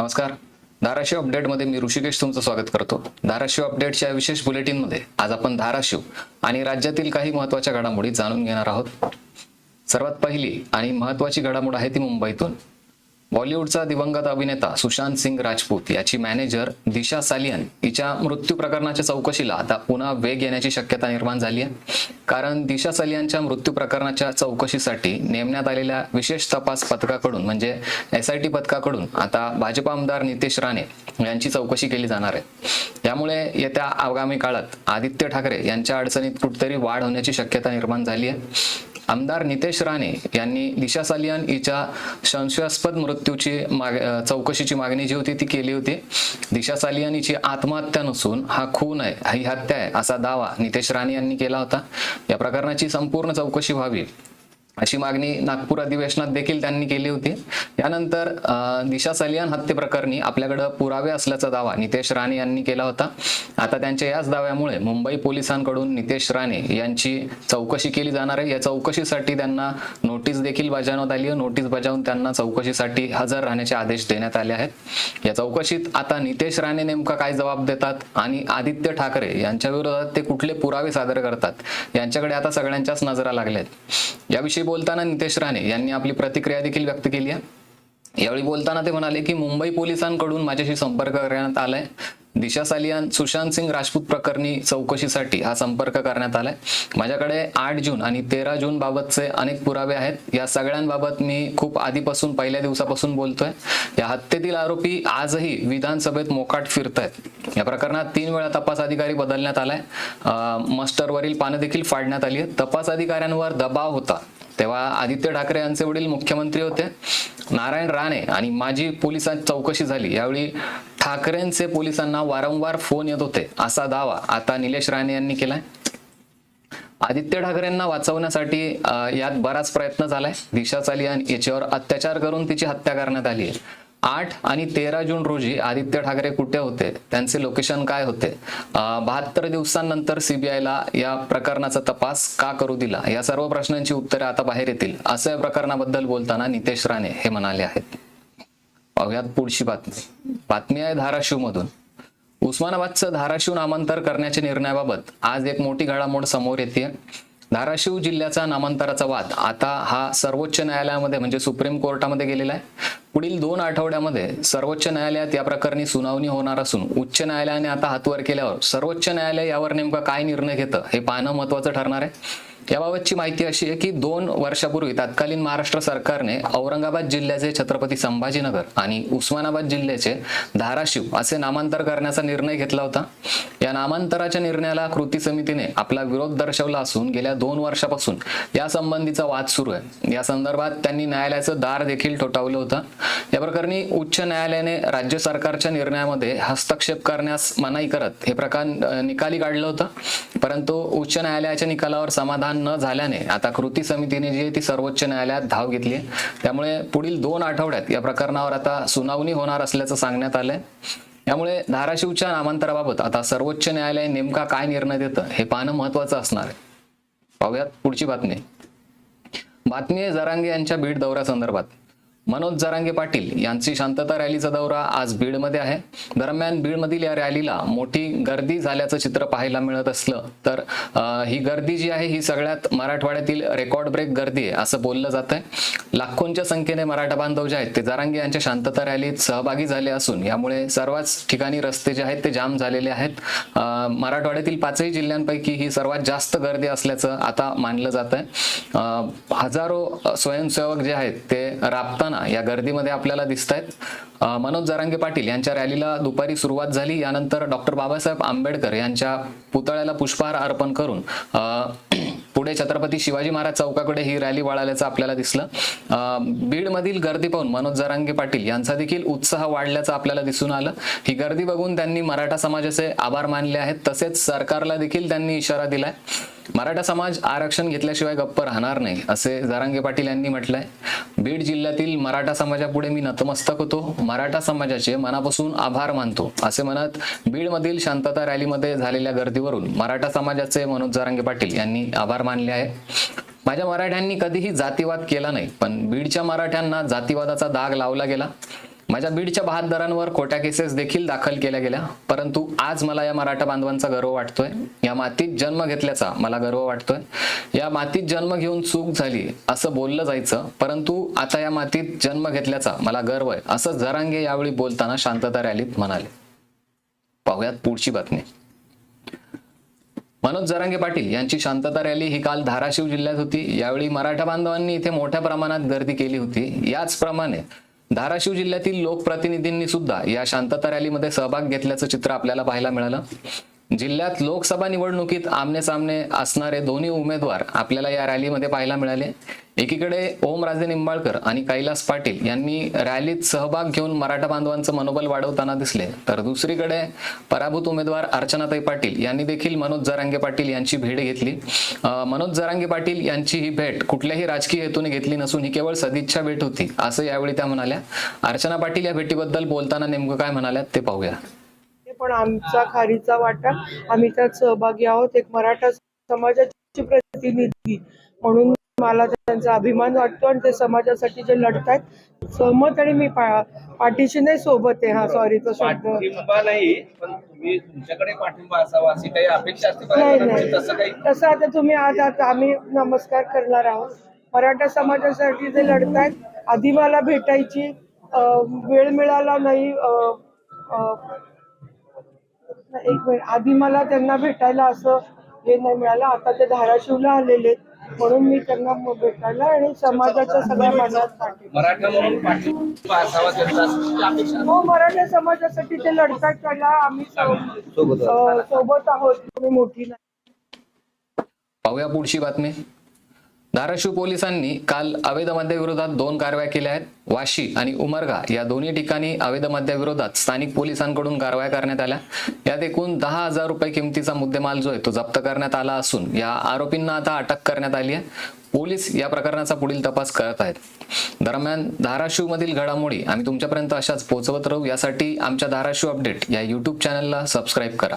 नमस्कार. धाराशिव अपडेटमध्ये मी ऋषिकेश तुमचं स्वागत करतो. धाराशिव अपडेटच्या विशेष बुलेटिनमध्ये आज आपण धाराशिव आणि राज्यातील काही महत्त्वाच्या घडामोडी जाणून घेणार आहोत. सर्वात पहिली आणि महत्वाची घडामोड आहे ती मुंबईतून. बॉलिवूडचा दिवंगत अभिनेता सुशांत सिंग राजपूत याची मॅनेजर दिशा सालियन हिच्या मृत्यू प्रकरणाच्या चौकशीला आता पुन्हा वेग येण्याची शक्यता निर्माण झाली आहे. कारण दिशा सालियनच्या मृत्यू प्रकरणाच्या चौकशीसाठी नेमण्यात आलेल्या विशेष तपास पथकाकडून म्हणजे एस आय टी पथकाकडून आता भाजप आमदार नितेश राणे यांची चौकशी केली जाणार आहे. त्यामुळे येत्या आगामी काळात आदित्य ठाकरे यांच्या अडचणीत कुठेतरी वाढ होण्याची शक्यता निर्माण झाली आहे. आमदार नितेश राणे यांनी दिशा सालियान हिच्या संशयास्पद मृत्यूची माग चौकशीची मागणी जी होती ती केली होती. दिशा सालियान हिची आत्महत्या नसून हा खून आहे ही हत्या आहे असा दावा नितेश राणे यांनी केला होता. या प्रकरणाची संपूर्ण चौकशी व्हावी. अशी मागणी नागपूर अधिवेशनात देखील त्यांनी केली होती. यानंतर दिशा सलियान हत्येप्रकरणी आपल्याकडे पुरावे असल्याचा दावा नितेश राणे यांनी केला होता. आता त्यांच्या याच दाव्यामुळे मुंबई पोलिसांकडून नितेश राणे यांची चौकशी केली जाणार आहे. या चौकशीसाठी त्यांना नोटीस देखील बजावण्यात आली आहे. नोटीस बजावून त्यांना चौकशीसाठी हजर राहण्याचे आदेश देण्यात आले आहेत. या चौकशीत आता नितेश राणे नेमका काय जबाब देतात आणि आदित्य ठाकरे यांच्या विरोधात ते कुठले पुरावे सादर करतात यांच्याकडे आता सगळ्यांच्याच नजरा लागल्या आहेत याविषयी बोलताना नितेश राणे यांनी आपली प्रतिक्रिया देखील व्यक्त केली आहे. यावेळी बोलताना ते म्हणाले की मुंबई पोलिसांकडून माझ्याशी संपर्क करण्यात आलाय. दिशा सालियान सुशांत सिंग राजपूत प्रकरणी चौकशीसाठी हा संपर्क करण्यात आलाय. माझ्याकडे आठ जून आणि तेरा जून बाबतचे अनेक पुरावे आहेत. या सगळ्यांबाबत मी खूप आधीपासून पहिल्या दिवसापासून बोलतोय. या हत्येतील आरोपी आजही विधानसभेत मोकाट फिरत आहेत या प्रकरणात तीन वेळा तपास अधिकारी बदलण्यात आलाय. मस्टरवरील पानं देखील फाडण्यात आली आहेत. तपास अधिकाऱ्यांवर दबाव होता. तेव्हा आदित्य ठाकरे यांचे वडील मुख्यमंत्री होते. नारायण राणे आणि माजी पोलिसांची चौकशी झाली. यावेळी ठाकरेंचे पोलिसांना वारंवार फोन येत होते. असा दावा आता निलेश राणे यांनी केलाय. आदित्य ठाकरेंना वाचवण्यासाठी यात बराच प्रयत्न झालाय. दिशा चालियान याच्यावर अत्याचार करून तिची हत्या करण्यात आली आहे. आठ आणि तेरा जून रोजी आदित्य ठाकरे कुठे होते? त्यांचे लोकेशन काय होते? बहात्तर दिवसांनंतर सीबीआयला या प्रकरणाचा तपास का करू दिला? या सर्व प्रश्नांची उत्तरे आता बाहेर येतील. असं या प्रकरणाबद्दल बोलताना नितेश राणे हे म्हणाले आहेत. पाहूयात पुढची बातमी. बातमी आहे धाराशिव मधून उस्मानाबादचं धाराशिव नामांतर करण्याच्या निर्णयाबाबत आज एक मोठी घडामोड समोर येते धाराशिव जिल्ह्याचा नामांतराचा वाद आता हा सर्वोच्च न्यायालयामध्ये म्हणजे सुप्रीम कोर्टामध्ये गेलेला आहे. पुढील दोन आठवड्यामध्ये सर्वोच्च न्यायालयात या प्रकरणी सुनावणी होणार असून उच्च न्यायालयाने आता हातवर केल्यावर सर्वोच्च न्यायालय यावर नेमका काय निर्णय घेतं हे पाहणं महत्वाचं ठरणार आहे. याबाबतची माहिती अशी आहे की दोन वर्षापूर्वी तत्कालीन महाराष्ट्र सरकारने औरंगाबाद जिल्ह्याचे छत्रपती संभाजीनगर आणि उस्मानाबाद जिल्ह्याचे धाराशिव असे नामांतर करण्याचा निर्णय घेतला होता. या नामांतराच्या निर्णयाला कृती समितीने आपला विरोध दर्शवला असून गेल्या दोन वर्षापासून या संबंधीचा वाद सुरू आहे. या संदर्भात त्यांनी न्यायालयाचं दार देखील ठोठावलं होतं. या प्रकरणी उच्च न्यायालयाने राज्य सरकारच्या निर्णयामध्ये हस्तक्षेप करण्यास मनाई करत हे प्रकार निकाली काढलं होतं. परंतु उच्च न्यायालयाच्या निकालावर समाधान न झाल्याने आता कृती समितीने जी आहे ती सर्वोच्च न्यायालयात धाव घेतली आहे. त्यामुळे पुढील दोन आठवड्यात या प्रकरणावर आता सुनावणी होणार असल्याचं सांगण्यात आलंय. त्यामुळे धाराशिवच्या नामांतराबाबत आता सर्वोच्च न्यायालय नेमका काय निर्णय देतं हे पाहणं महत्वाचं असणार आहे. पाहूयात पुढची बातमी. बातमी आहे जरांगे यांच्या बीड दौऱ्यासंदर्भात मनोज जरांगे पाटील यांची शांतता रॅलीचा दौरा आज बीडमध्ये आहे. दरम्यान बीडमधील या रॅलीला मोठी गर्दी झाल्याचं चित्र पाहायला मिळत असलं तर ही गर्दी जी आहे ही सगळ्यात मराठवाड्यातील रेकॉर्ड ब्रेक गर्दी आहे असं बोललं जात आहे लाखोंच्या संख्येने मराठा बांधव जे आहेत ते जरांगे यांच्या शांतता रॅलीत सहभागी झाले असून यामुळे सर्वच ठिकाणी रस्ते जे आहेत ते जाम झालेले आहेत. मराठवाड्यातील पाचही जिल्ह्यांपैकी ही सर्वात जास्त गर्दी असल्याचं आता मानलं जात आहे हजारो स्वयंसेवक जे आहेत ते राबताना या गर्दीमध्ये आपल्याला दिसत आहेत मनोज जरांगे पाटील यांच्या रॅलीला दुपारी सुरुवात झाली. यानंतर डॉक्टर बाबासाहेब आंबेडकर यांच्या पुतळ्याला पुष्पहार अर्पण करून पुढे छत्रपती शिवाजी महाराज चौकाकडे ही रॅली वळाल्याचं आपल्याला दिसलं. बीडमधील गर्दी पाहून मनोज जरांगे पाटील यांचा देखील उत्साह वाढल्याचं आपल्याला दिसून आलं. ही गर्दी बघून त्यांनी मराठा समाजाचे आभार मानले आहेत. तसेच सरकारला देखील त्यांनी इशारा दिलाय. मराठा समाज आरक्षण घेतल्याशिवाय गप्प राहणार नाही असे जारांगे पाटील यांनी म्हटलंय. बीड जिल्ह्यातील मराठा समाजापुढे मी नतमस्तक होतो. मराठा समाजाचे मनापासून आभार मानतो असे म्हणत बीडमधील शांतता रॅलीमध्ये झालेल्या गर्दीवरून मराठा समाजाचे मनोज जारांगे पाटील यांनी आभार मानले आहे माझ्या मराठ्यांनी कधीही जातीवाद केला नाही पण बीडच्या मराठ्यांना जातीवादाचा दाग लावला गेला. माझ्या बीडच्या बहादरांवर खोट्या केसेस देखील दाखल केल्या गेल्या परंतु आज मला या मराठा बांधवांचा गर्व वाटतोय. या मातीत जन्म घेतल्याचा मला गर्व वाटतोय. या मातीत जन्म घेऊन चूक झाली असं बोललं जायचं परंतु आता या मातीत जन्म घेतल्याचा मला गर्व आहे असं जरांगे यावेळी बोलताना शांतता रॅलीत म्हणाले. पाहुयात पुढची बातमी. मनोज जरांगे पाटील यांची शांतता रॅली ही काल धाराशिव जिल्ह्यात होती. यावेळी मराठा बांधवांनी इथे मोठ्या प्रमाणात गर्दी केली होती. याचप्रमाणे धाराशिव जिल्ह्यातील लोकप्रतिनिधींनी सुद्धा या शांतता रॅलीमध्ये सहभाग घेतल्याचं चित्र आपल्याला पाहायला मिळालं. जिल्ह्यात लोकसभा निवडणुकीत आमने सामने असणारे दोन्ही उमेदवार आपल्याला या रॅलीमध्ये पाहायला मिळाले. एकीकडे ओमराजे निंबाळकर आणि कैलास पाटील यांनी रॅलीत सहभाग घेऊन मराठा बांधवांचं मनोबल वाढवताना दिसले. तर दुसरीकडे पराभूत उमेदवार अर्चनाताई पाटील यांनी देखील मनोज जरांगे पाटील यांची भेट घेतली. मनोज जरांगे पाटील यांची ही भेट कुठल्याही राजकीय हेतूने घेतली नसून ही केवळ सदिच्छा भेट होती असं यावेळी त्या म्हणाल्या. अर्चना पाटील या भेटीबद्दल बोलताना नेमकं काय म्हणाल्या ते पाहूया. पण आमचा खारीचा वाटा आम्ही त्यात सहभागी आहोत. एक मराठा समाजाची प्रतिनिधी म्हणून मला त्यांचा अभिमान वाटतो आणि ते समाजासाठी जे लढतायत सहमत आणि मी पाठीशी नाही सोबत आहे. हा सॉरी तो शब्द. नाही पण तुम्ही तुमच्याकडे पाठिंबा असावा अशी काही अपेक्षा असते नाही पर्यटनाची तसं काही नाही तसं आता तुम्ही आज आता आम्ही नमस्कार करणार आहोत. मराठा समाजासाठी जे लढतायत आधी मला भेटायची वेळ मिळाला नाही एक मिनिट आधी मला त्यांना भेटायला असं हे नाही मिळालं. आता ते धाराशिवला आलेले आहेत. म्हणून मी त्यांना भेटायला आणि समाजाच्या सगळ्या मनात हो मराठा समाजासाठी ते लढतात. त्याला आम्ही सोबत आहोत. तुम्ही मोठी नाही. पाहूया पुढची बातमी. धाराशिव पोलिसांनी काल अवैध मद्याविरोधात दोन कारवाया केल्या आहेत. वाशी आणि उमरगा या दोन्ही ठिकाणी अवैध मद्याविरोधात स्थानिक पोलिसांकडून कारवाया करण्यात आल्या. यात एकूण दहा हजार रुपये किमतीचा मुद्देमाल जो आहे तो जप्त करण्यात आला असून या आरोपींना आता अटक करण्यात आली आहे. पोलीस या प्रकरणाचा पुढील तपास करत आहेत. दरम्यान धाराशिव मधील घडामोडी आम्ही तुमच्यापर्यंत अशाच पोहोचवत राहू. यासाठी आमच्या धाराशिव अपडेट या युट्यूब चॅनलला सबस्क्राईब करा.